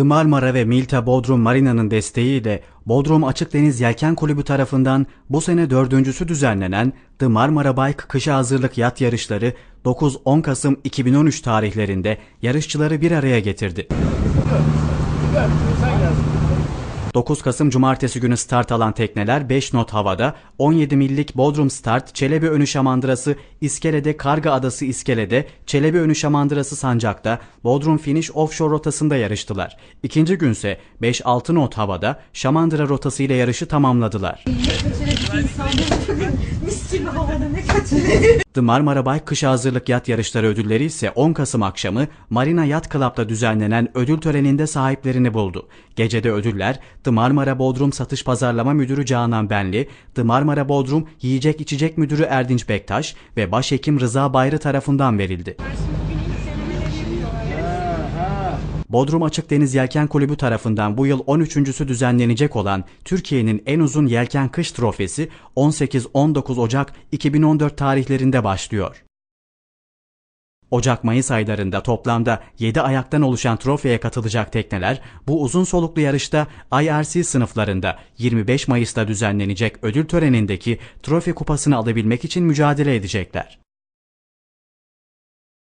The Marmara ve Milta Bodrum Marina'nın desteğiyle Bodrum Açık Deniz Yelken Kulübü tarafından bu sene dördüncüsü düzenlenen The Marmara Bike Kışa Hazırlık Yat Yarışları 9-10 Kasım 2013 tarihlerinde yarışçıları bir araya getirdi. 9 Kasım Cumartesi günü start alan tekneler 5 not havada, 17 millik Bodrum Start, Çelebi Önü Şamandırası, İskele'de Karga Adası İskele'de, Çelebi Önü Şamandırası Sancak'ta, Bodrum Finish Offshore rotasında yarıştılar. İkinci günse 5-6 not havada Şamandıra rotası ile yarışı tamamladılar. The Marmara Bike Kışa Hazırlık Yat Yarışları ödülleri ise 10 Kasım akşamı Marina Yacht Club'da düzenlenen ödül töreninde sahiplerini buldu. Gecede ödüller The Marmara Bodrum Satış Pazarlama Müdürü Canan Benli, The Marmara Bodrum Yiyecek İçecek Müdürü Erdinç Bektaş ve Başhekim Rıza Bayrı tarafından verildi. Bodrum Açık Deniz Yelken Kulübü tarafından bu yıl 13.sü düzenlenecek olan Türkiye'nin en uzun yelken kış trofesi 18-19 Ocak 2014 tarihlerinde başlıyor. Ocak-Mayıs aylarında toplamda 7 ayaktan oluşan trofeye katılacak tekneler bu uzun soluklu yarışta IRC sınıflarında 25 Mayıs'ta düzenlenecek ödül törenindeki trofe kupasını alabilmek için mücadele edecekler.